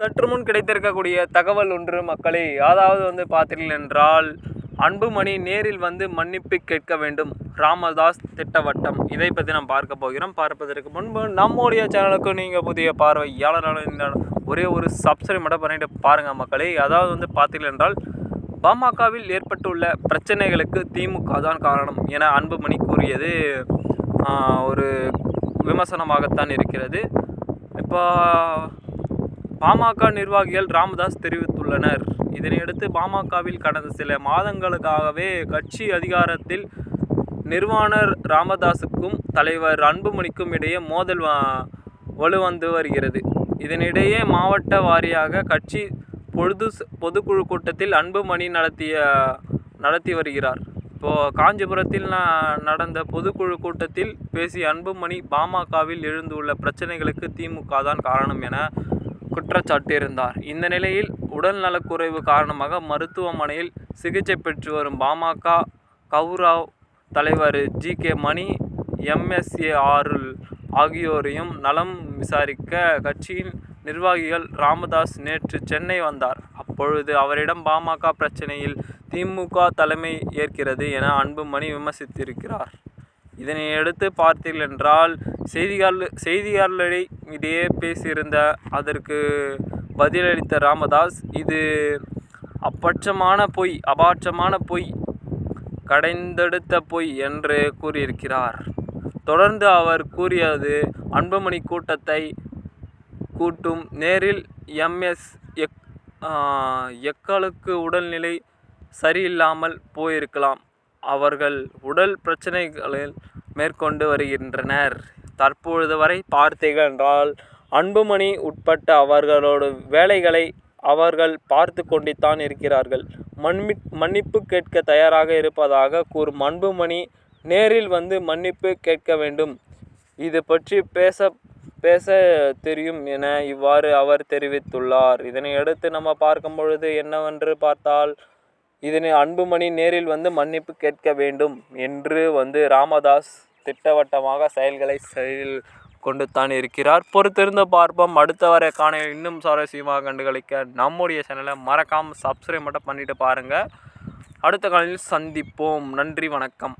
சற்று முன் கிடைத்திருக்கக்கூடிய தகவல் ஒன்று மக்களே. அதாவது வந்து பார்த்தீர்கள் என்றால் அன்புமணி நேரில் வந்து மன்னிப்பு கேட்க வேண்டும். ராமதாஸ் திட்டவட்டம். இதை பற்றி நாம் பார்க்க போகிறோம். பார்ப்பதற்கு முன்பு நம்முடைய சேனலுக்கு நீங்கள் புதிய பார்வையாளரான ஒரே ஒரு சப்ஸ்கிரைப் மட்டும் பண்ணிட்டு பாருங்கள் மக்களே. அதாவது வந்து பார்த்தீர்கள் என்றால் பாமகவில் ஏற்பட்டுள்ள பிரச்சனைகளுக்கு திமுக தான் காரணம் என அன்புமணி கூறியது ஒரு விமர்சனமாகத்தான் இருக்கிறது. இப்போ பாமக நிர்வாகிகள் ராமதாஸ் தெரிவித்துள்ளனர். இதனையடுத்து பாமகவில் கடந்த சில மாதங்களுக்காகவே கட்சி அதிகாரத்தில் நிர்வாணர் ராமதாஸுக்கும் தலைவர் அன்புமணிக்கும் இடையே மோதல் வ- வலுவந்து வருகிறது. இதனிடையே மாவட்ட வாரியாக கட்சி பொழுது பொதுக்குழு கூட்டத்தில் அன்புமணி நடத்திய நடத்தி வருகிறார். இப்போது காஞ்சிபுரத்தில் ந- நடந்த பொதுக்குழு கூட்டத்தில் பேசிய அன்புமணி பாமகவில் எழுந்துள்ள பிரச்சனைகளுக்கு திமுக தான் காரணம் என குற்றச்சாட்டியிருந்தார். இந்த நிலையில் உடல் நலக்குறைவு காரணமாக மருத்துவமனையில் சிகிச்சை பெற்று வரும் பாமக கௌரவ் தலைவர் G. K. Mani MLA Arul ஆகியோரையும் நலம் விசாரிக்க கட்சியின் நிர்வாகிகள் ராமதாஸ் நேற்று சென்னை வந்தார். அப்பொழுது அவரிடம் பாமக பிரச்சனையில் திமுக தலைமை ஏற்கிறது என அன்புமணி விமர்சித்திருக்கிறார். இதனை அடுத்து பார்த்தீர்கள் என்றால் செய்தியாளர் செய்தியாளரை இதையே பேசியிருந்த அதற்கு பதிலளித்த ராமதாஸ் இது அப்பட்சமான பொய் அபாட்சமான பொய் கடைந்தெடுத்த பொய் என்று கூறியிருக்கிறார். தொடர்ந்து அவர் கூறியது அன்புமணி கூட்டத்தை கூட்டும் நேரில் எம்எஸ் எக் எக்களுக்கு உடல்நிலை சரியில்லாமல் போயிருக்கலாம். அவர்கள் உடல் பிரச்சனைகளில் மேற்கொண்டு வருகின்றனர். தற்பொழுது வரை பார்த்தீர்கள் என்றால் அன்புமணி உட்பட்ட அவர்களோட வேலைகளை அவர்கள் பார்த்து கொண்டுத்தான் இருக்கிறார்கள். மன்மி மன்னிப்பு கேட்க தயாராக இருப்பதாக கூறும் அன்புமணி நேரில் வந்து மன்னிப்பு கேட்க வேண்டும். இது பற்றி பேச பேச தெரியும் என இவ்வாறு அவர் தெரிவித்துள்ளார். இதனை அடுத்து நம்ம பார்க்கும் பொழுது என்னவென்று பார்த்தால் இதனை அன்புமணி நேரில் வந்து மன்னிப்பு கேட்க வேண்டும் என்று வந்து ராமதாஸ் திட்டவட்டமாக செயல்களை செயல் கொண்டு தான் இருக்கிறார். பொறுத்திருந்து பார்ப்போம். அடுத்த வர காண இன்னும் சுவாரஸ்யமாக கண்டுகளிக்க நம்முடைய சேனலை மறக்காமல் சப்ஸ்கிரைப் மட்டும் பண்ணிட்டு பாருங்கள் அடுத்த காலையில் சந்திப்போம். நன்றி வணக்கம்.